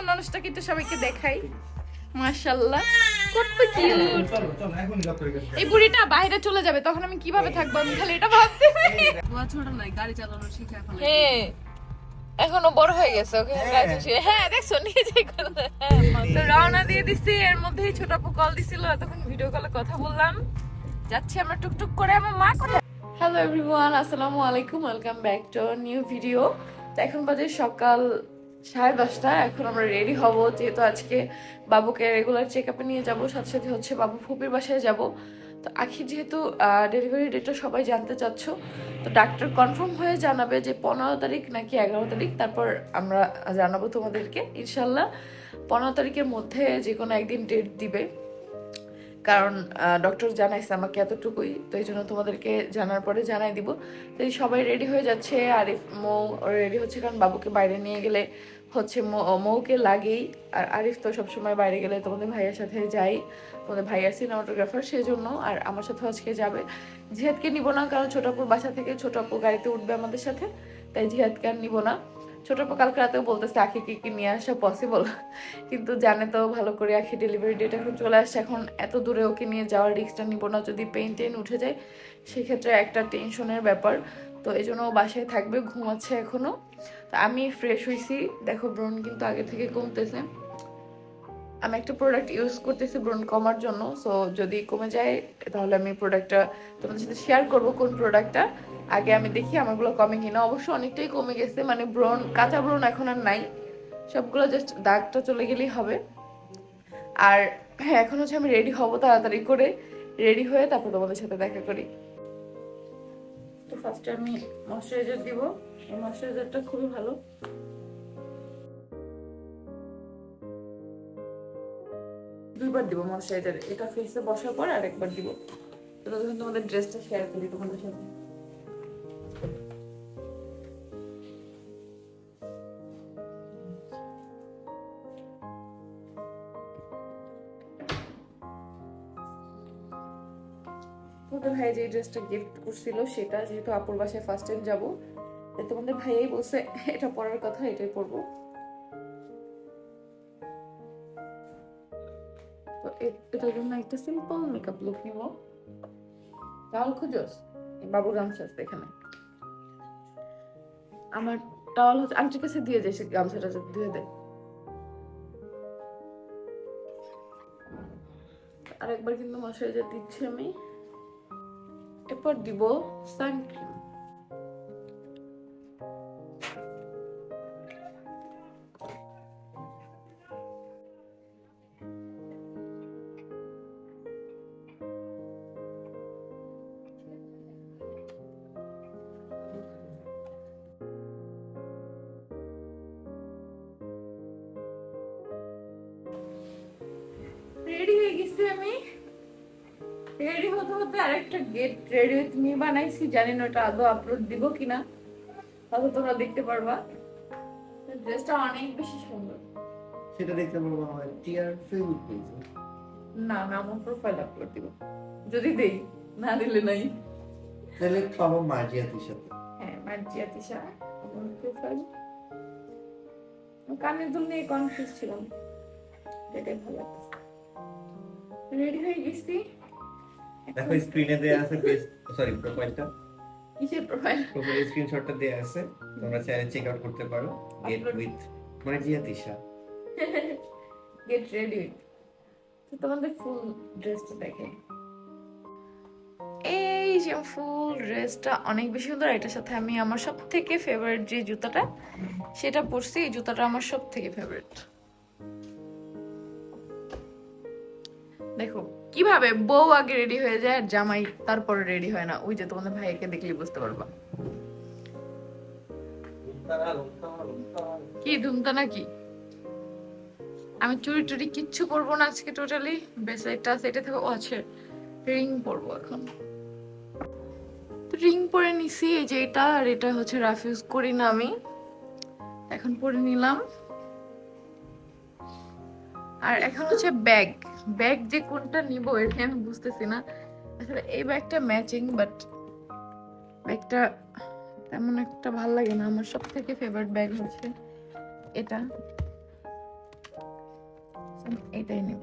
সুন্দর মানুষটাকে একটু সবাইকে দেখাই। মাশাল্লাহ কত কিউট এই বুড়িটা বাইরে চলে যাবে তখন আমি কীভাবে থাকব? আমি খালি এটা ভাবতে ছোট নাই গাড়ি চালানো শিখে হ্যাঁ এখনও বড় হয়ে গেছে ওকে? হ্যাঁ। দেখছ নিজেই তো রওনা দিয়ে দিছি এর মধ্যেই ছোট আপু কল দিছিল তখন ভিডিও কলে কথা বললাম। যাচ্ছি আমরা টুকটুক করে আমার মা কোথায়? হ্যালো এভরিওয়ান আসসালামু আলাইকুম welcome back to new video তো এখন বাজে সকাল সাড়ে দশটা এখন আমরা রেডি হব। যেহেতু আজকে বাবুকে রেগুলার চেক আপে নিয়ে যাব, সাথে সাথে হচ্ছে বাবু ফুপির বাসায় যাব। তো আখি যেহেতু ডেলিভারি ডেটটা সবাই জানতে চাচ্ছ, তো ডাক্তার কনফার্ম হয়ে জানাবে যে পনেরো তারিখ নাকি এগারো তারিখ। তারপর আমরা জানাব তোমাদেরকে, ইনশাল্লাহ। পনেরো তারিখের মধ্যে যে কোনো একদিন ডেট দিবে। কারণ ডক্টর জানাইছে আমাকে এতটুকুই, তো এই জন্য তোমাদেরকে জানার পরে জানাই দিব। তো সবাই রেডি হয়ে যাচ্ছে। আরিফ মৌ রেডি হচ্ছে, কারণ বাবুকে বাইরে নিয়ে গেলে হচ্ছে মৌকে লাগেই। আর আরিফ তো সবসময় বাইরে গেলে তোমাদের ভাইয়ের সাথে যাই, তোমাদের ভাইয়ার সিনেমাটোগ্রাফার সেই জন্য আর আমার সাথে আজকে যাবে। জিহাদকে নিব না, কারণ ছোট আপুর বাসা থেকে ছোট আপু গাড়িতে উঠবে আমাদের সাথে, তাই জিহাদকে আর নিব না। ছোট আপু কালকে রাতেও বলতেছে আখিকে কি নিয়ে আসা পসিবল কিন্তু জানে তো ভালো করে আখি ডেলিভারি ডেট এখন চলে আসছে। এখন এত দূরে ওকে নিয়ে যাওয়ার রিক্সটা নিব না, যদি পেন টেন উঠে যায়, সেক্ষেত্রে একটা টেনশনের ব্যাপার। তো এই জন্য ও বাসায় থাকবে, ঘুমাচ্ছে এখনও। আমি ফ্রেশ হয়েছি দেখো, ব্রণ কিন্তু আগে থেকে কমতেছে। আমি একটা প্রোডাক্ট ইউজ করতেছি ব্রণ কমার জন্য। সো যদি কমে যায়, তাহলে আমি প্রোডাক্টটা তোমাদের সাথে শেয়ার করব কোন প্রোডাক্টটা আগে আমি দেখি, আমারগুলো কমে কিনা। অবশ্য অনেকটাই কমে গেছে। মানে ব্রণ, কাঁচা ব্রণ এখন আর নাই। সবগুলো জাস্ট দাগটা চলে গেলেই হবে। আর হ্যাঁ এখন হচ্ছে আমি রেডি হব তাড়াতাড়ি করে। রেডি হয়ে তারপর তোমাদের সাথে দেখা করি। তো ফার্স্টে আমি ময়শ্চারাইজার দিব। ময়শ্চারাইজারটা খুবই ভালো। দুইবার দিব ময়শ্চারাইজার, এটা ফেসে বসার পর আরেকবার দিব। তো তখন তোমাদের ড্রেসটা শেয়ার করি তোমাদের সাথে ভাই যে ড্রেসটা গিফট করছিল, সেটা যেহেতু আপুর বাসায় ফার্স্ট টাইম যাব তোমাদের ভাইয়াই বলছে, এটা পরার কথা, এটাই এ- এটার জন্য একটা সিম্পল মেকআপ লুক নিব। টাওয়াল খুঁজোস? বাবুর গামছা আছে এখানে। আমার টাওয়াল হচ্ছে, আন্টির কাছে দিয়ে যাই গামছাটা ধুয়ে দেয় আরেকবার কিন্তু মশারিজার দিচ্ছি আমি। এরপর দিব সানক্রিম। আমি রেডি হতে হতে আরেকটা গেট রেডি উইথ মি বানাইছি জানি না ওটা আদৌ আপলোড দিব কিনা। হয়তো তোমরা দেখতে পারবা। ড্রেসটা অনেক বেশি সুন্দর। সেটা দেখতে পারব আমার টিয়ার ফেসবুক পেজে না আমি আমার প্রোফাইল আপলোড দিব। যদি দেই না দিলে নাই। তাহলে পাবো মার্জিয়াতির সাথে হ্যাঁ মার্জিয়া তিশা আমার প্রোফাইল কানের দুল নিয়ে কনফিউজ ছিলাম। এটাই ভালো রেডি হয়ে গেছি। দেখো স্ক্রিনে দেয়া আছে পেজ সরি প্রোফাইলটা কিসের প্রোফাইল প্রোফাইল স্ক্রিনশটটা দেয়া আছে তোমরা চাইলে চেক আউট করতে পারো। Get. With Marzia Tisha. Get ready তো তোমাদের ফুল ড্রেসটা দেখে। এই যে ফুল ড্রেসটা অনেক বেশি সুন্দর এটার সাথে আমি আমার সব থেকে ফেভারিট যে জুতাটা সেটা পরছি এই জুতাটা আমার সব থেকে ফেভারিট দেখো, কীভাবে বউ আগে রেডি হয়ে যায় আর জামাই তারপরে রেডি হয় না? ওই যে তোমাদের ভাইকে দেখলে বুঝতে পারবা। কি ধুমতা নাকি আমি চুরি টুরি কিচ্ছু পরবো না আজকে টোটালি ব্রেসলেটটা সেটা থেকে আছে। রিং পরবো এখন। রিং পরে নিছি, এই যে এটা আর এটা হচ্ছে রাফ ইউজ করি না আমি। এখন পরে নিলাম। আর এখন হচ্ছে ব্যাগ ব্যাগ যে কোনটা নিব এটা আমি বুঝতেছি না। আসলে এই ব্যাগটা ম্যাচিং বাট ব্যাগটা তেমন একটা ভালো লাগে না। আমার সব থেকে ফেভারিট ব্যাগ হচ্ছে এটা। এটাই নেব।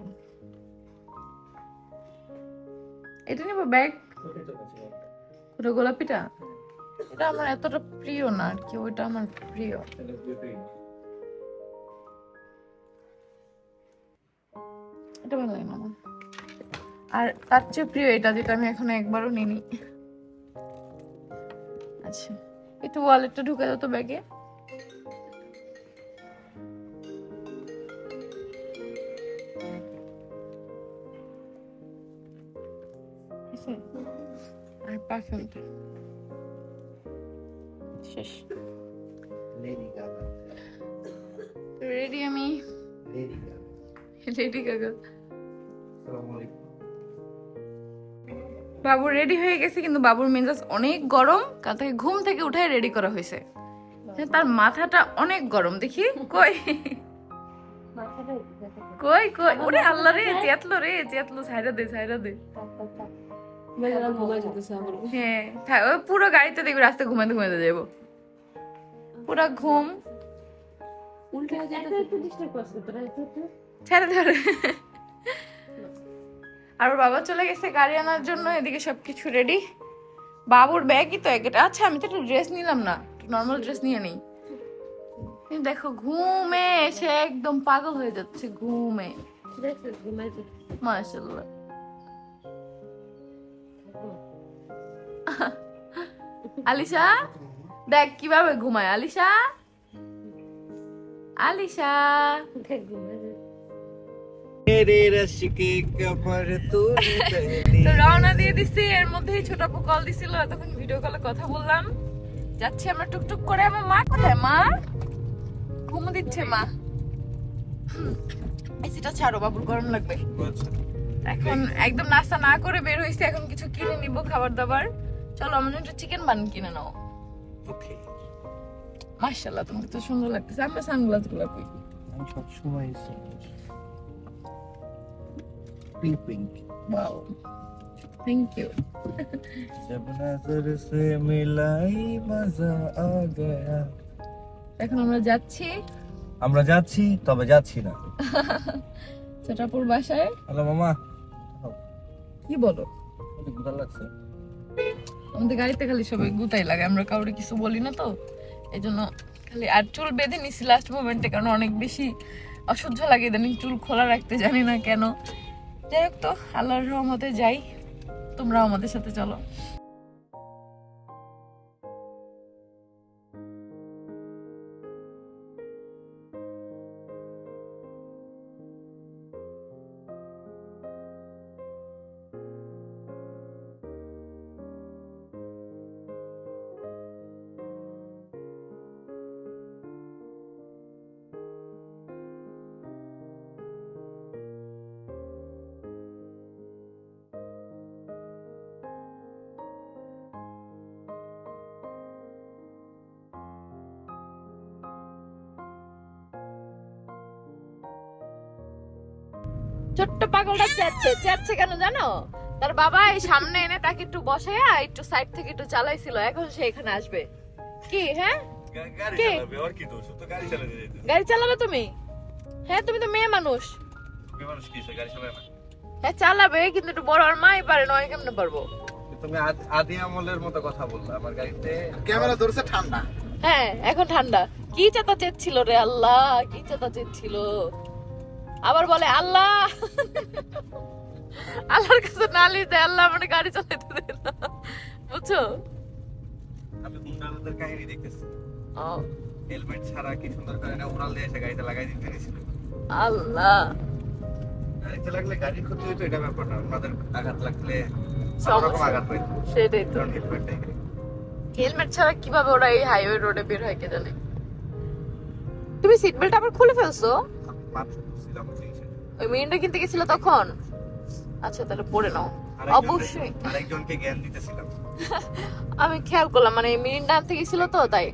এটা নেব ব্যাগ? গোলাপিটা? এটা আমার এতটা প্রিয় না আর কি, ওইটা আমার প্রিয়। এটা ভালো লাগে না। আমার। আর তার চেয়ে প্রিয় এটা যেটা আমি এখনও একবারও নিইনি। আচ্ছা একটু ওয়ালেটটা ঢুকে দাও তো ব্যাগে। আর পারফিউমটা শেষ। লেডি গাগা রেডি আমি? গাগা রেডি কাকা আসসালামু আলাইকুম। বাবু রেডি হয়ে গেছে কিন্তু বাবুর মেজাজ অনেক গরম। কাল থেকে ঘুম থেকে উঠায় রেডি করা হয়েছে। হ্যাঁ, তার মাথাটা অনেক গরম দেখি। কই? কই কই? ওরে আল্লাহ রে চেতলো রে চেতলো ছাইরা দে ছাইরা দে। হ্যাঁ পুরো গাড়িতে দেখবি রাস্তায় ঘুমাতে ঘুমাতে যাব। পুরো ঘুম। উল্টে ছেড়ে ধরে আর ওর বাবা চলে গেছে গাড়ি আনার জন্য, এদিকে সব কিছু রেডি বাবুর ব্যাগই তো একটা আচ্ছা আমি তো একটু ড্রেস নিলাম না নর্মাল ড্রেস নিয়ে নেই। দেখো, ঘুমে এসে একদম পাগল হয়ে যাচ্ছে, ঘুমে। মাশাল্লাহ আলিশা, দেখ কীভাবে ঘুমায়, আলিশা? আলিশা। তুলে দহলি তো রওনা দিয়ে দিছি এর মধ্যেই ছোট আপু কল দিছিল তখন ভিডিও কলে কথা বললাম। যাচ্ছি আমরা টুকটুক করে আমার মা কোথায়? মা? ঘুম দিচ্ছে মা। এসিটা ছাড়ো বাবুর গরম লাগবে। এখন একদম নাস্তা না করে বের হইছে এখন কিছু কিনে নিব খাবার দাবার চলো আমার জন্য একটু চিকেন বান কিনে নাও। ওকে মাশাআল্লাহ তোমাকে তো সুন্দর লাগতেছে আমরা সানগ্লাসগুলো কই আমি সব সময় pink pink wow thank you जब नजर से मिलाई मजा आ गया এখন আমরা যাচ্ছি আমরা যাচ্ছি তবে যাচ্ছি না ছোটাপুর বাসায় হ্যালো মামা কি বলো অনেক গুদার লাগছে আমাদের গাড়িতে খালি সবাই গুতাই লাগে আমরা কাউরে কিছু বলি না তো এই জন্য খালি আর চুল বেঁধে নিছি লাস্ট মোমেন্টে কারণ অনেক বেশি অসহ্য লাগে ইদানিং চুল খোলা রাখতে, জানি না কেন। যাই হোক তো, আল্লাহর রহমতে যাই। তোমরাও আমাদের সাথে চলো। ছোট্ট পাগলটা চেচ্ছে চেচ্ছে কেন জানো? তার বাবা এই সামনে এনে তাকে একটু বসে একটু সাইড থেকে একটু চালাইছিল এখন সে এখানে আসবে। কি হ্যাঁ? গাড়ি চালাবে আর কি দোষ? তো গাড়ি চালাতে যেতে। গাড়ি চালাবে তুমি? হ্যাঁ তুমি তো মেয়ে মানুষ। হ্যাঁ চালাবে কিন্তু একটু বড় আর মাই পারে নয় কেমনে পারব? তুমি আদি আমলের মতো কথা বললা আমার গাড়িতে ক্যামেরা ধরছে ঠান্ডা। হ্যাঁ এখন ঠান্ডা। কি চেতা চেচ্ছিল রে আল্লাহ কি চেতা চেচ্ছিল আবার বলে আল্লাহ! আল্লাহর কাছে নালিশ দেয় আল্লাহ আমার গাড়ি চালাতে দে না। বুঝছ? আমি হুন্ডারদের কাহিনী দেখতেছি ও, হেলমেট ছাড়া কি সুন্দর করে না উড়াল দিয়ে এসে গাড়িতে লাগাই দিতে গেছিল আল্লাহ! গাড়িতে লাগলে গাড়ির ক্ষতি হইতো এটা ব্যাপার না। ওনাদের আঘাত লাগলে সমস্যা। রকম আঘাত পাইতো সেটাই তো। হেলমেট হেলমেট ছাড়া কীভাবে ওরা এই হাইওয়ে রোডে বের হয় কে জানে? তুমি সিট বেল্ট আবার খুলে ফেলছো? মাত্র ওই মিরিন্ডা কিনতে গেছিল তখন? আচ্ছা তাহলে পড়ে নাও। অবশ্যই। আরেকজনকে জ্ঞান দিতেছিলাম। আমি খেয়াল করলাম মানে মিরিন্ডা আনতে গেছিল তো তাই।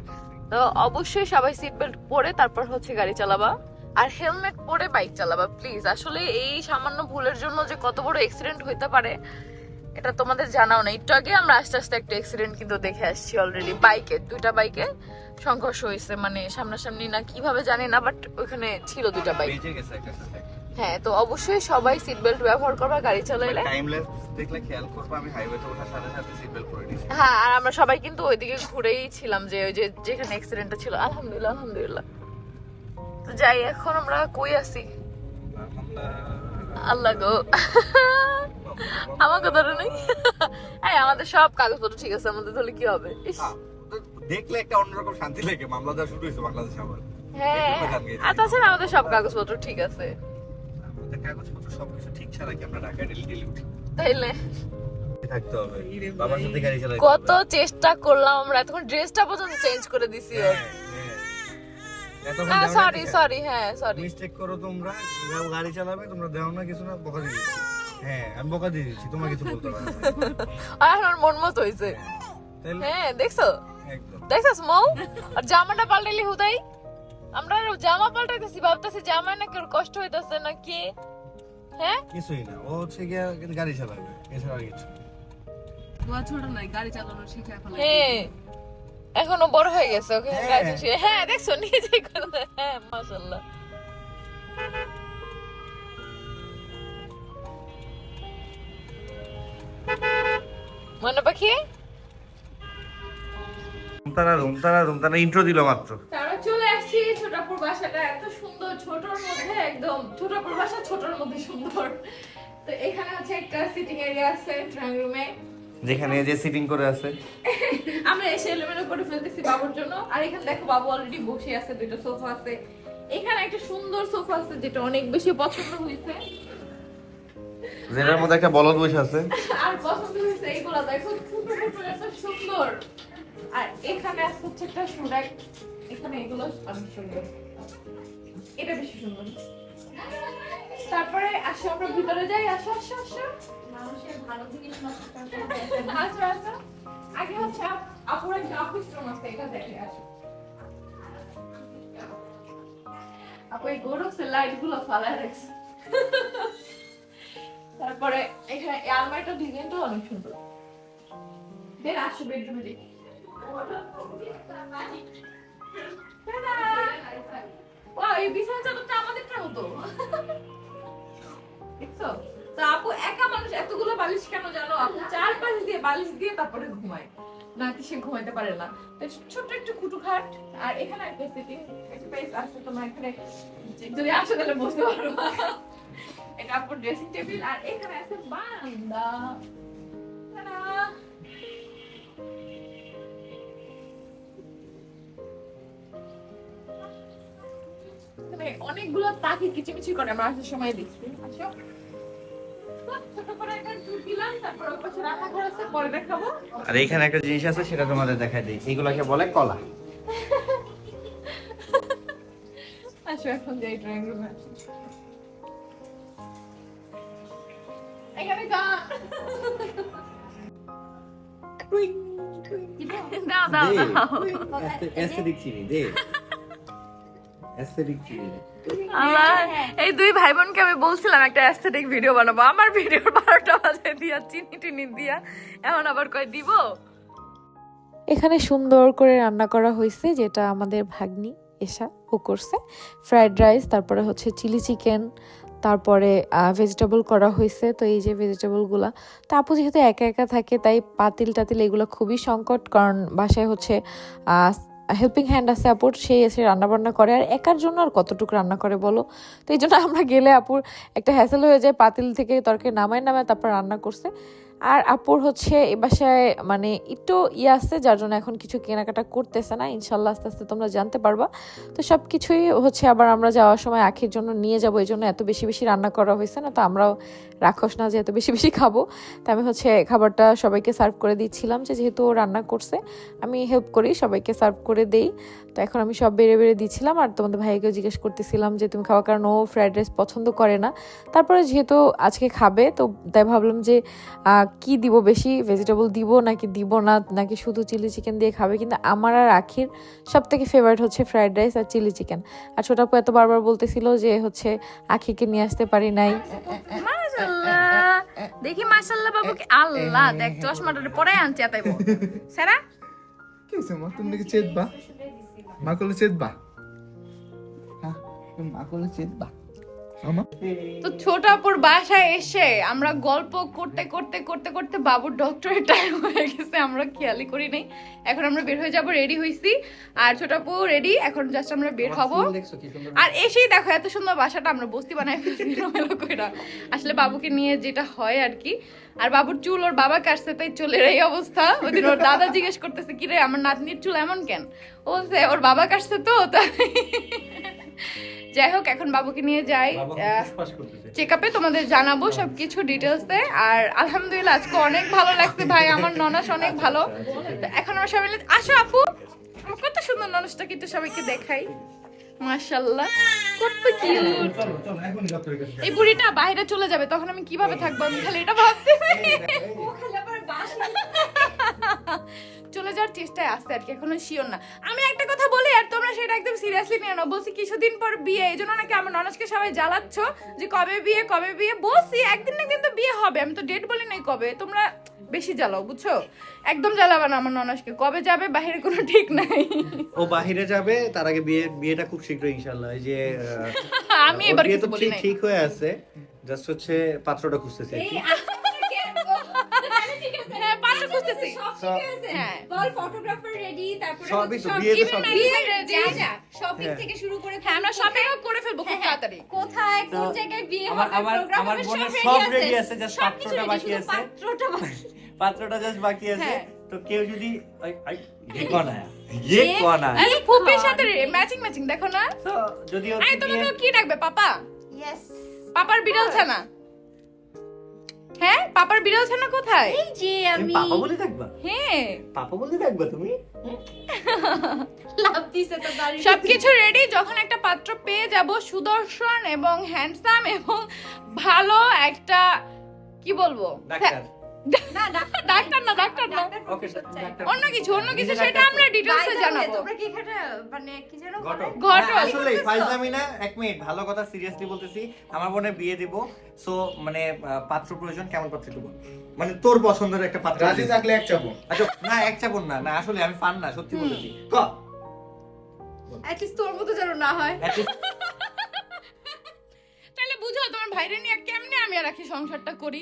তো অবশ্যই সবাই সিট বেল্ট পরে তারপর হচ্ছে গাড়ি চালাবা। আর হেলমেট পরে বাইক চালাবা প্লিজ আসলে এই সামান্য ভুলের জন্য যে কত বড় অ্যাক্সিডেন্ট হইতে পারে এটা তোমাদের জানাও না। একটু আগে আমরা আস্তে আস্তে একটা অ্যাক্সিডেন্ট কিন্তু দেখে আসছি অলরেডি বাইকে দুইটা বাইকে সংঘর্ষ হয়েছে মানে সামনাসামনি না কীভাবে জানি না বাট ওখানে ছিল দুইটা বাইক। হ্যাঁ তো অবশ্যই সবাই সিট বেল্ট ব্যবহার করবা গাড়ি চালাইলে। টাইমলেস দেখলে খেয়াল করব আমি হাইওয়েতে ওঠার সাথে সাথে সিট বেল্ট পরে নিয়েছি হ্যাঁ আর আমরা সবাই কিন্তু ওইদিকে ঘুরেই ছিলাম যে ওই যে যেখানে অ্যাক্সিডেন্টটা ছিল। আলহামদুলিল্লাহ আলহামদুলিল্লাহ। তো যাই এখন আমরা কই আছি? আল্লাহ গো। আমাকে ধরে নেই। এই আমাদের সব কাগজপত্র ঠিক আছে আমাদের তাহলে কি হবে? দেখলে একটা অন্যরকম শান্তি লাগে। মামলা দেওয়া শুরু হয়েছে বাংলাদেশে আবার। হ্যাঁ। আর তাছাড়া আমাদের সব কাগজপত্র ঠিক আছে। আমাদের কাগজপত্র সবকিছু ঠিক ছাড়া কি আমরা ঢাকায় ডেলি ডেলি উঠি? তাইলে। কত চেষ্টা করলাম আমরা। এতক্ষণ ড্রেসটা পর্যন্ত চেঞ্জ করে দিছি। ওর না সরি সরি হ্যাঁ সরি মিস্টেক করো তোমরা যাও গাড়ি চালাবে তোমরা দেও না কিছু না বকা দিয়ে হ্যাঁ আমি বকা দিয়ে দিচ্ছি তোমার কিছু বলতে পারো আর আমার মন মতো হয়েছে। তাহলে হ্যাঁ দেখছ? দেখছস মৌ আর জামাটা পাল্টাইলি হুদাই? আমরা জামা পাল্টাইতেছি ভাবতেছি জামা না কেউ কষ্ট হইতাছে না কি হ্যাঁ? কিছুই না ও হচ্ছে গিয়ে গাড়ি চালাবে এছাড়া আর কিছু। ছোট নাই গাড়ি চালানো শিখে ফেলে হ্যাঁ। এখনও বড় হয়ে গেছে ওকে? হ্যাঁ। হ্যাঁ দেখছ নিজেই করে। হ্যাঁ মাশাআল্লাহ। মনে পাখি? রুমতানা রুমতানা রুমতানা ইন্ট্রো দিল মাত্র। আমরা চলে আসছি ছোটাপুর বাসাটা এত সুন্দর ছোটর মধ্যে একদম। ছোটাপুর বাসা ছোটর মধ্যে সুন্দর। তো এখানে হচ্ছে একটা সিটিং এরিয়া আছে ড্রয়িং রুমে যেখানে যে সিটিং করে আছে। আমরা এসে এলোমেলো করে ফেলতেছি বাবুর জন্য। আর এখানে দেখো বাবু অলরেডি বসে আছে দুটো সোফা আছে। এখানে একটা সুন্দর সোফা আছে যেটা অনেক বেশি পছন্দ হয়েছে। যেটার মধ্যে একটা বলদ বসে আছে। আর পছন্দ হয়েছে এইগুলো দেখো ছোট ছোট এত সুন্দর। আর এখানে আছে হচ্ছে একটা সুরাক এখানে এগুলো অনেক সুন্দর এটা বেশি সুন্দর। তারপরে আসো আমরা ভিতরে যাই আসো আসো আসো। আচ্ছা আচ্ছা। আগে হচ্ছে দেখে আপু, এই গোরক্সের লাইটগুলো তারপরে এখানে এই আলমারিটার ডিজাইনটা অনেক সুন্দর। দেন, আসো বেডরুমে দেখি। এই বিছানা চাদরটা আমাদেরটার মতো। দেখছ? তো আপু, একা মানুষ এতগুলো বালিশ কেন জানো? আপু চার দিয়ে বালিশ দিয়ে তারপরে ঘুমায়। না কি সে ঘুমাইতে পারে না। তো একটু আর এখানে একটা সিটিং স্পেস আছে তোমার এখানে। যদি আসো তাহলে বসতে পারো। এটা আপুর ড্রেসিং টেবিল আর এখানে আছে অনেকগুলো পাখি কিচিমিচি করে, আমরা আসার সময় দেখছি। আসো। আর এইখানে একটা জিনিস আছে সেটা তোমাদের দেখাই দিই। এগুলোকে বলে কলা। আসো এখন যাই ড্রয়িং রুমে এখানে গান দাও দাও দাও। অ্যাস্থেটিক চিনি দে। অ্যাস্থেটিক চিনি। আমার এই দুই ভাই বোনকে আমি বলছিলাম একটা অ্যাস্থেটিক ভিডিও বানাবো। আমার ভিডিওর বারোটা বাজে দিয়া, চিনি টিনি দিয়া। এখন আবার কয়, দিব? এখানে সুন্দর করে রান্না করা হয়েছে, যেটা আমাদের ভাগ্নি এসা ও করছে। ফ্রাইড রাইস তারপরে হচ্ছে চিলি চিকেন তারপরে ভেজিটেবল করা হয়েছে। তো এই যে ভেজিটেবলগুলা তো আপু যেহেতু একা একা থাকে, তাই পাতিল টাতিল এগুলো খুবই সংকট, কারণ বাসায় হচ্ছে হেল্পিং হ্যান্ড আছে আপুর সে এসে রান্নাবান্না করে। আর একার জন্য আর কতটুকু রান্না করে বলো? তো এই জন্য আমরা গেলে আপুর একটা হ্যাসেল হয়ে যায়, পাতিল থেকে তরকারি নামায় নামায় তারপর রান্না করছে। আর আপুর হচ্ছে এ বাসায় মানে একটু ইয়ে আছে, যার জন্য এখন কিছু কেনাকাটা করতেছে না। ইনশাল্লাহ আস্তে আস্তে তোমরা জানতে পারবা। তো সব কিছুই হচ্ছে আবার আমরা যাওয়ার সময় আখির জন্য নিয়ে যাব, এই জন্য এত বেশি বেশি রান্না করা হয়েছে না, তো আমরাও রাক্ষস না যে এত বেশি বেশি খাব। তো আমি হচ্ছে খাবারটা সবাইকে সার্ভ করে দিচ্ছিলাম যে যেহেতু রান্না করছে, আমি হেল্প করি, সবাইকে সার্ভ করে দেই। তো এখন আমি সব বেড়ে বেড়ে দিচ্ছিলাম আর তোমাদের ভাইকেও জিজ্ঞেস করতেছিলাম যে তুমি খাওয়া কারণ ও ফ্রাইড রাইস পছন্দ করে না। তারপরে যেহেতু আজকে খাবে তো তাই ভাবলাম যে কি দিব বেশি ভেজিটেবল দিব নাকি দিব না নাকি শুধু চিলি চিকেন দিয়ে খাবে? কিন্তু আমার আর আখির সব থেকে ফেভারিট হচ্ছে ফ্রাইড রাইস আর চিলি চিকেন আর ছোট আপু এত বারবার বলতেছিল যে হচ্ছে আখিকে নিয়ে আসতে পারি নাই। মাশাআল্লাহ। দেখি মাশাআল্লাহ বাবুকে আল্লাহ দেখ চশমাটা পরে আনছি তাইবো সারা? কি মা? তুমি নাকি চেতবা? মা করলে চেতবা হ্যাঁ তুমি মা করলে চেতবা আমার তো ছোট আপুর বাসায় এসে আমরা গল্প করতে করতে করতে করতে বাবুর ডক্টরের টাইম হয়ে গেছে আমরা খেয়ালই করি নাই। এখন আমরা বের হয়ে যাব রেডি হইছি। আর ছোট আপু রেডি এখন জাস্ট আমরা বের হব। আর এসেই দেখো এত সুন্দর বাসাটা আমরা বস্তি বানাই ফেলছি কইরা আসলে বাবুকে নিয়ে যেটা হয় আর কি। আর বাবুর চুল ওর বাবা কাটছে তাই চুলের এই অবস্থা। ওদিন ওর দাদা জিজ্ঞেস করতেছে কি রে আমার নাতনির চুল এমন কেন? ও বলছে ওর বাবা কাটছে তো তাই। যাই হোক এখন বাবুকে নিয়ে যাই। চেক আপে তোমাদের জানাব সবকিছু ডিটেলসে আর আলহামদুলিল্লাহ আজকে অনেক ভালো লাগছে ভাই আমার ননাস অনেক ভালো। এখন আমার সবাই আসো আপু। আমার কত সুন্দর ননাসটা কিন্তু সবাইকে দেখাই। মাশাল্লাহ কত কিউট এই বুড়িটা বাইরে চলে যাবে তখন আমি কীভাবে থাকব আমি খালি এটা ভাবতেছি চলে যাওয়ার চেষ্টায় আসছে আর কি এখনও শিওর না। আমি একটা কথা বলি আর তোমরা সেটা একদম সিরিয়াসলি নিয়ে নাও বলছি কিছুদিন পর বিয়ে এই জন্য নাকি আমার ননসকে সবাই জ্বালাচ্ছ যে কবে বিয়ে কবে বিয়ে? বলছি একদিন না কিন্তু বিয়ে হবে। আমি তো ডেট বলি নাই কবে। তোমরা বেশি জ্বালাও বুঝছ? একদম জ্বালাবা না আমার ননসকে কবে যাবে বাইরে কোনো ঠিক নাই। ও বাহিরে যাবে তার আগে বিয়ে বিয়েটা খুব শীঘ্রই ইনশাল্লাহ এই যে আমি এবার কিছু বলি ঠিক নাই। ঠিক হয়ে আছে। জাস্ট হচ্ছে পাত্রটা খুঁজতেছে আচ্ছা, হ্যাঁ। বল ফটোগ্রাফার রেডি তারপরে তো শপিং হ্যাঁ। থেকে শুরু করে হ্যাঁ, আমরা করে খুব তাড়াতাড়ি। কোথায় কোন জায়গায় বিয়ে হবে আমার বোনের সব রেডি আছে। পাত্রটা বাকি আছে। পাত্রটা বাকি। পাত্রটা জাস্ট বাকি আছে। তো কেউ যদি ইয়ে কনা ইয়ে ফুপির সাথে ম্যাচিং ম্যাচিং দেখো না। তো যদি আই তোমাকে কি রাখবে পাপা? ইয়েস পাপার বিড়াল ছানা। হ্যাঁ পাপার বিড়াল ছানা কোথায়? এই যে আমি। পাপা বলে থাকবা হ্যাঁ। পাপা বলে থাকবা তুমি? লাভ দিছে তো বাড়ি সবকিছু রেডি যখন একটা পাত্র পেয়ে যাব সুদর্শন এবং হ্যান্ডসাম এবং ভালো একটা কি বলব? ডাক্তার না ডাক্তার ডাক্তার না ডাক্তার না। অন্য কিছু অন্য কিছু সেটা আমরা জানাব। তোমরা কি এখানে মানে কি? ঘটক। ঘটক। না, ফাইজলামি না এক মিনিট ভালো কথা সিরিয়াসলি বলতেছি আমার বোনের বিয়ে দিব সো মানে পাত্র প্রয়োজন কেমন পাত্র দেবো? মানে তোর পছন্দের একটা পাত্র রাজি থাকলে এক আচ্ছা না এক চাপন না না আসলে আমি ফান না সত্যি বলতেছি। ক? তোর মতো যেন না হয়। তাহলে বুঝো তোমার ভাইরে নিয়ে কেমনে আমি আর আখি সংসারটা করি?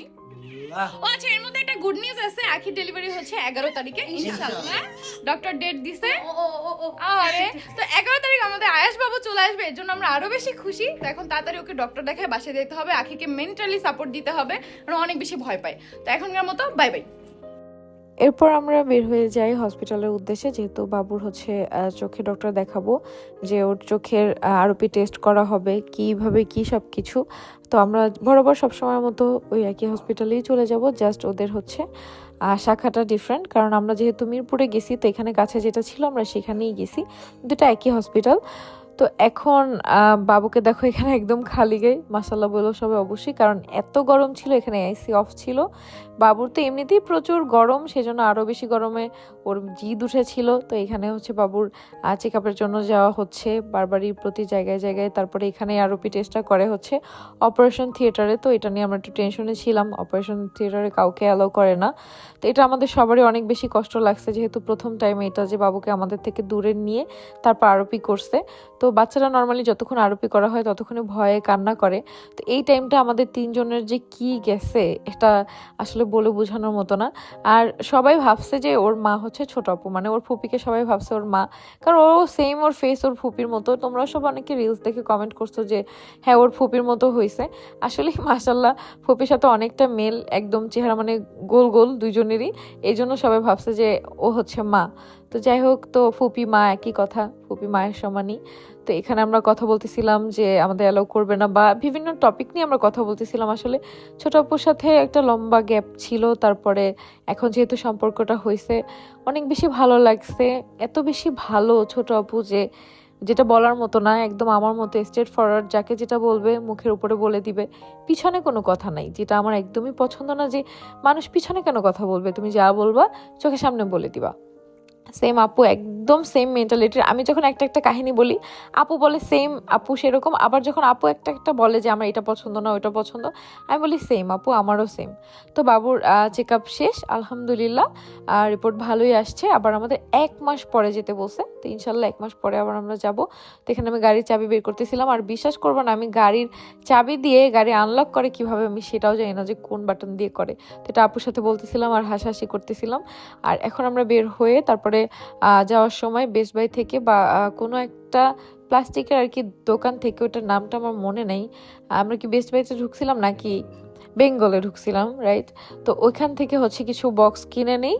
ও আচ্ছা এর মধ্যে একটা গুড নিউজ আছে। আখি ডেলিভারি হচ্ছে এগারো তারিখে ইনশাআল্লাহ। ডক্টর ডেট দিছে। আরে তো এগারো তারিখ আমাদের আয়াস বাবু চলে আসবে এর জন্য আমরা আরও বেশি খুশি। তো এখন তাড়াতাড়ি ওকে ডক্টর দেখায় বাসায় যেতে হবে। আখিকে মেন্টালি সাপোর্ট দিতে হবে কারণ অনেক বেশি ভয় পায়। তো এখনকার মতো বাই বাই এরপর আমরা বের হয়ে যাই হসপিটালের উদ্দেশ্যে, যেহেতু বাবুর হচ্ছে চোখে ডক্টর দেখাবো যে ওর চোখের আরোপি টেস্ট করা হবে, কীভাবে কি সব কিছু তো আমরা বরাবর সবসময়ের মতো ওই একই হসপিটালেই চলে যাব জাস্ট ওদের হচ্ছে শাখাটা ডিফারেন্ট কারণ আমরা যেহেতু মিরপুরে গেছি, তো এখানে কাছে যেটা ছিল আমরা সেখানেই গেছি, দুটা একই হসপিটাল তো এখন বাবুকে দেখো এখানে একদম খালি গায়ে। মাসাল্লাহ বলো সবাই অবশ্যই, কারণ এত গরম ছিল, এখানে এসি অফ ছিল। বাবুর তো এমনিতেই প্রচুর গরম, সেজন্য আরও বেশি গরমে ওর জিদ উঠেছিল। তো এখানে হচ্ছে বাবুর চেক আপের জন্য যাওয়া হচ্ছে। বারবারই প্রতি জায়গায় জায়গায় তারপরে এখানে আরোপি টেস্টটা করে হচ্ছে। অপারেশন থিয়েটারে তো এটা নিয়ে আমরা একটু টেনশনে ছিলাম। অপারেশন থিয়েটারে কাউকে অ্যালাউ করে না। তো এটা আমাদের সবারই অনেক বেশি কষ্ট লাগছে, যেহেতু প্রথম টাইম এটা যে বাবুকে আমাদের থেকে দূরে নিয়ে তারপর আরোপি করছে। তো বাচ্চারা নর্মালি যতক্ষণ আরোপি করা হয়, ততক্ষণে ভয়ে কান্না করে। তো এই টাইমটা আমাদের তিনজনের যে কি গেছে, এটা আসলে বলে বোঝানোর মতো না। আর সবাই ভাবছে যে ওর মা হচ্ছে ছোট আপু। মানে ওর ফুপিকে সবাই ভাবছে ওর মা। কারণ ও সেম ওর ফেস ওর ফুপির মতো। তোমরা সব অনেকে রিলস দেখে কমেন্ট করছ যে হ্যাঁ ওর ফুপির মতো হয়েছে আসলে মাসাল্লাহ ফুপির সাথে অনেকটা মেল, একদম চেহারা মানে গোল গোল দুইজনেরই। এই জন্য সবাই ভাবছে যে, ও হচ্ছে মা। তো যাই হোক, তো ফুপি মা একই কথা। ফুপি মায়ের সমানই। তো এখানে আমরা কথা বলতেছিলাম যে আমাদের অ্যালাউ করবে না বা বিভিন্ন টপিক নিয়ে আমরা কথা বলতেছিলাম। আসলে ছোট আপুর সাথে একটা লম্বা গ্যাপ ছিল, তারপরে এখন যেহেতু সম্পর্কটা হয়েছে অনেক বেশি ভালো লাগছে। এত বেশি ভালো ছোট আপু যে, যেটা বলার মতো না, একদম আমার মতো স্ট্রেট ফরওয়ার্ড যাকে যেটা বলবে মুখের উপরে বলে দিবে। পিছনে কোনো কথা নাই, যেটা আমার একদমই পছন্দ না যে মানুষ পিছনে কেন কথা বলবে? তুমি যা বলবা, চোখের সামনে বলে দিবা। সেম আপু, একদম সেম মেন্টালিটির আমি যখন একটা একটা কাহিনী বলি, আপু বলে সেম আপু সেরকম। আবার যখন আপু একটা একটা বলে যে আমার এটা পছন্দ না, ওইটা পছন্দ, আমি বলি সেম আপু, আমারও সেম তো বাবুর চেক আপ শেষ, আলহামদুলিল্লাহ। রিপোর্ট ভালোই আসছে। আবার আমাদের এক মাস পরে যেতে বলছে। তো ইনশাল্লাহ এক মাস পরে আবার আমরা যাব। তো এখানে আমি গাড়ির চাবি বের করতেছিলাম। আর বিশ্বাস করব না, আমি গাড়ির চাবি দিয়ে গাড়ি আনলক করে কীভাবে আমি সেটাও জানি না যে কোন বাটন দিয়ে করে। তো এটা আপুর সাথে বলতেছিলাম আর হাসাহাসি করতেছিলাম। আর এখন আমরা বের হয়ে তারপরে আহ, যাওয়ার সময় বেস্ট বাই থেকে বা কোনো একটা প্লাস্টিকের আর কি দোকান থেকে ওটার নামটা আমার মনে নেই। আমরা কি বেস্ট বাইতে ঢুকছিলাম নাকি বেঙ্গলে ঢুকছিলাম রাইট তো ওইখান থেকে হচ্ছে কিছু বক্স কিনে নেই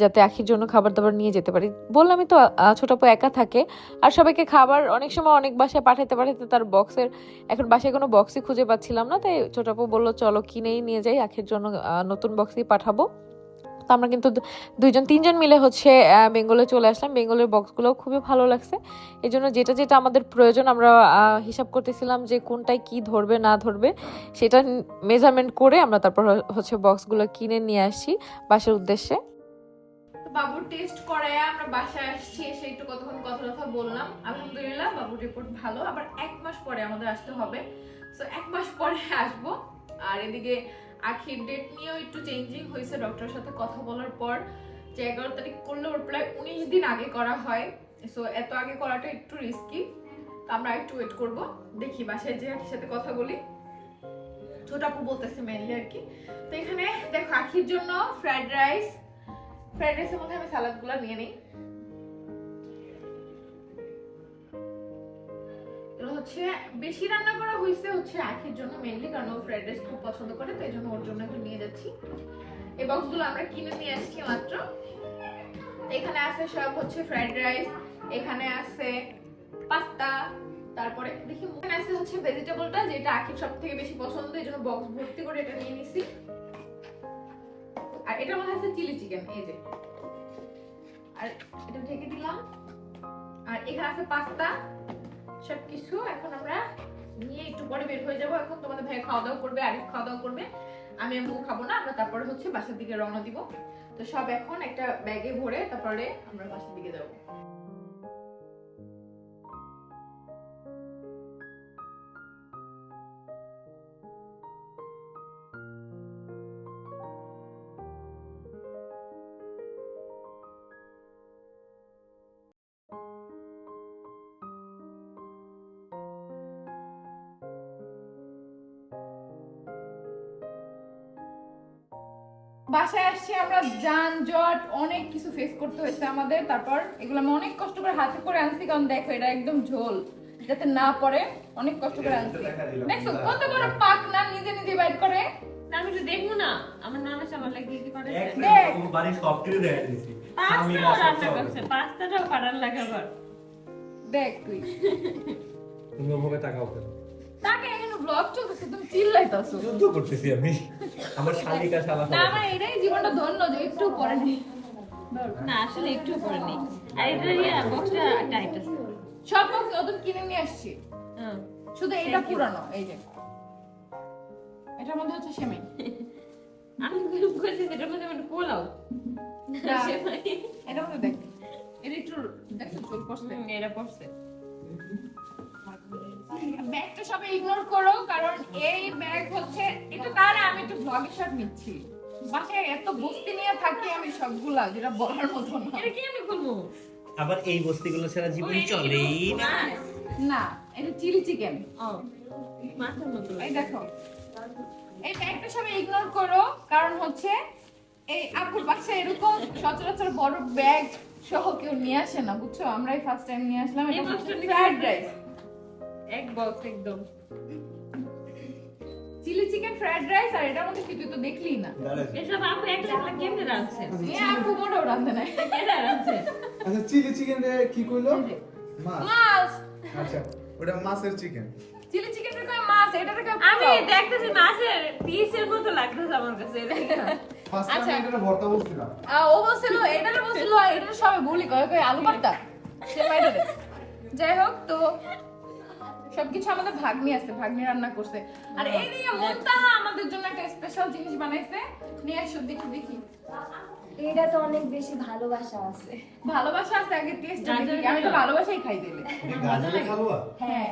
যাতে আখির জন্য খাবার দাবার নিয়ে যেতে পারি। বললামই তো আহ, ছোট আপু একা থাকে আর সবাইকে খাবার অনেক সময় অনেক বাসায় পাঠাতে পাঠাতে তার বক্সের এখন বাসায় কোনো বক্সই খুঁজে পাচ্ছিলাম না তাই ছোট আপু বলল চলো কিনেই নিয়ে যাই আখের জন্য নতুন বক্সই পাঠাবো। তো আমরা কিন্তু দুইজন, তিনজন মিলে হচ্ছে বেঙ্গলে চলে আসলাম। বেঙ্গলের বক্সগুলো খুবই ভালো লাগছে। এই জন্য যেটা যেটা আমাদের প্রয়োজন, আমরা হিসাব করতেছিলাম যে কোনটায় কি ধরবে, না ধরবে, সেটা মেজারমেন্ট করে আমরা তারপর হচ্ছে বক্সগুলো কিনে নিয়ে আসি বাসার উদ্দেশ্যে। বাবুর টেস্ট করায় আমরা বাসায় আসছি, এসে একটু কতক্ষণ কথা কথা বললাম। আলহামদুলিল্লাহ, বাবুর রিপোর্ট ভালো। আবার এক মাস পরে আমাদের আসতে হবে। তো এক মাস পরে আসব। আর এদিকে আখির ডেট নিয়েও একটু চেঞ্জিং হয়েছে ডক্টরের সাথে কথা বলার পর, যে এগারো তারিখ করলে ওর প্রায় উনিশ দিন আগে করা হয়। সো এত আগে করাটা একটু রিস্কি তো আমরা একটু ওয়েট করব, দেখি বাসায় যে আখির সাথে কথা বলি। ছোট আপু বলতেছে মেনলি আর কি। তো এখানে দেখো, আখির জন্য ফ্রাইড রাইস ফ্রাইড রাইসের মধ্যে আমি সালাদগুলো নিয়ে নিই। হচ্ছে, বেশি রান্না করা হয়েছে হচ্ছে আখির জন্য মেনলি কারণ ও ফ্রাইড রাইস খুব পছন্দ করে, তো এই জন্য ওর জন্য একটু নিয়ে যাচ্ছি। এই বক্সগুলো আমরা কিনে নিয়ে আসছি মাত্র। এখানে আছে সব হচ্ছে ফ্রাইড রাইস এখানে আছে পাস্তা, তারপরে দেখি, এখানে আছে হচ্ছে ভেজিটেবলটা যেটা আখির সব থেকে বেশি পছন্দ এই জন্য বক্স ভর্তি করে এটা নিয়ে নিছি। আর এটার মধ্যে আছে চিলি চিকেন এই যে। আর এটা ঢেকে দিলাম। আর এখানে আছে পাস্তা। সব কিছু এখন আমরা নিয়ে একটু পরে বের হয়ে যাব। এখন তোমাদের ভাই খাওয়া দাওয়া করবে, আরিফ খাওয়া দাওয়া করবে। আমি আম্মু খাব না, আমরা তারপরে হচ্ছে বাসার দিকে রওনা দিব। তো সব এখন একটা ব্যাগে ভরে তারপরে আমরা বাসার দিকে যাব। বাসায় আসছি আমরা যানজট অনেক কিছু ফেস করতে হয়েছে আমাদের। তারপর এগুলো আমি অনেক কষ্ট করে হাতে করে আনছি কারণ দেখো এটা একদম ঝোল। যাতে না পড়ে অনেক কষ্ট করে আনছি। দেখছ কত বড় পাক না নিজে নিজে বাইর করে। আমি তো দেখব না। আমার নানা সামার লাগিয়ে কি করে? দেখ। সব কিছু দেখা রান্না করছে লাগাবার দেখ তুই। তুমি ওভাবে তাকাও কেন? তাকে এখানে ব্লগ চলতেছে তুমি চিল্লাইতাছো। যুদ্ধ করতেছি আমি। আমার শালিকা শালা না আমার এটাই জীবনটা ধন্য যে একটু পরে নেই। না আসলে একটু করে নেই। আর এটা ইয়া বক্সটা টাইট আছে। সব বক্স ওদের কিনে নিয়ে আসছি। শুধু এটা পুরানো এই যে। এটার মধ্যে হচ্ছে সেমাই আমি গরম করছি সেটার মধ্যে মানে পোলাও। না। এটার মধ্যে দেখ। এটা একটু দেখছ চুল পড়ছে? এটা পড়ছে। সবাই ইগনোর করো কারণ এই ব্যাগ হচ্ছে এটা তার আমি একটু ব্লগের শট নিচ্ছি। বাসায় এত বস্তি নিয়ে থাকি আমি সবগুলা যেটা বলার মতো না। এটা কি আমি খুলবো? আবার এই বস্তিগুলো ছাড়া জীবন চলেই না। না এটা চিলি চিকেন ও মাছের মতো এই দেখো। এই ব্যাগটা সবাই ইগনোর করো কারণ হচ্ছে এই আপুর বাসায় এরকম সচরাচর বড় ব্যাগ সহ কেউ নিয়ে আসে না বুঝছ? আমরাই ফার্স্ট টাইম নিয়ে আসলাম এটা ফ্রাইড রাইস এক বক্স একদম। চিলি চিকেন ফ্রাইড রাইস আর এটার মধ্যে কি তুই তো দেখলি না। এসব আপু একলা একলা কেমনে রাঁধছে? এ আপু মোটেও রাঁধছে? আচ্ছা চিলি চিকেন রে কি কইলো? মাছ। মাছ। আচ্ছা ওটা মাছের চিকেন চিলি চিকেন রে কয় মাছ? এটা রে কয় আমি। দেখতেছি মাছের পিসের মতো লাগতেছে আমার কাছে আচ্ছা। টাইম এটা ভর্তা বলছিলাম আহ, ও বলছিল এটা বলছিল এটা সবাই বলি কয় কয় আলু ভর্তা? সে যাই হোক তো সবকিছু আমাদের ভাগ্নি আছে ভাগ্নি রান্না করছে। আর এই নিয়ে মুন্তাহা আমাদের জন্য একটা স্পেশাল জিনিস বানাইছে। নিয়ে এসো দেখি দেখি। এটা তো অনেক বেশি ভালোবাসা আছে। ভালোবাসা আছে আগে টেস্ট গাজরের আমি তো। ভালোবাসাই খাই দিলে গাজরের হালুয়া? হ্যাঁ।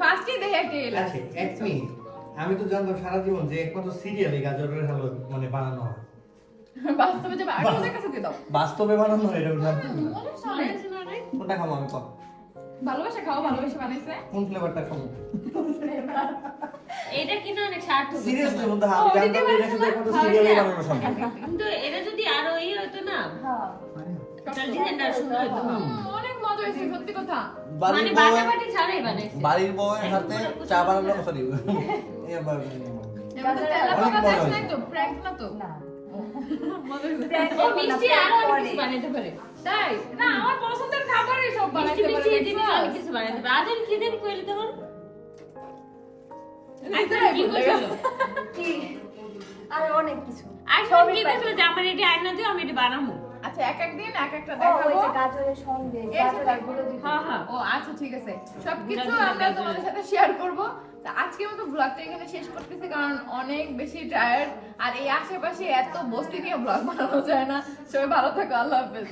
ফার্স্টই দেখে একটা এলো আচ্ছা এক মিনিট। আমি তো জানতাম সারা জীবন যে একমাত্র সিরিয়ালে গাজরের হালুয়া মানে বানানো হয়। বাস্তবে যে আর কাছে দিয়ে দাও। বাস্তবে বানানো হয় এটা। মনে খাব আমি কম ভালোবাসা খাও ভালোবাসা বানাইছে। কোন ফ্লেভারটা খাব? এটা কিন্তু অনেক স্বার্থ সিরিয়াসলি বলতে আমি জানতাম এটা শুধু একমাত্র সিরিয়ালে বানানো সম্ভব কিন্তু এটা যদি আরও ই হতো না? হ্যাঁ। তাহলে ডিজাইনটা সুন্দর হতো অনেক মজা হয়েছে সত্যি কথা। মানে বাড়ির বাটা বউয়ের- বাটি ছাড়াই বানাইছে। বাড়ির বউয়ের হাতে চা বানানো সরি এবার অনেক মজা হয়েছে। প্র্যাঙ্ক না তো? না, মিষ্টি আরও অনেক কিছু বানাইতে পারে। তাই? না আমার পছন্দের খাবারই সব বানাইতে মিষ্টি পারে জিনিস অনেক কিছু বানাইতে পারে। আজ আমি খিদে কইলে তখন আর অনেক কিছু। আর সব কি কইছিল যে আমার এটা আয়না দিও আমি এটা বানাবো। আচ্ছা এক এক দিন এক একটা দেখাবো। ওই যে গাজরের সঙ্গে এই গাজর সাথে- আরগুলো দিতে। হ্যাঁ হ্যাঁ। ও আচ্ছা ঠিক আছে। সবকিছু আমরা তোমাদের সাথে শেয়ার করব। তা আজকে মতো ব্লগটা এখানে শেষ করতেছি কারণ অনেক বেশি টায়ার্ড আর এই আশেপাশে এত বস্তি নিয়ে ব্লগ বানানো যায় না। সবাই ভালো থাকো আল্লাহ হাফেজ।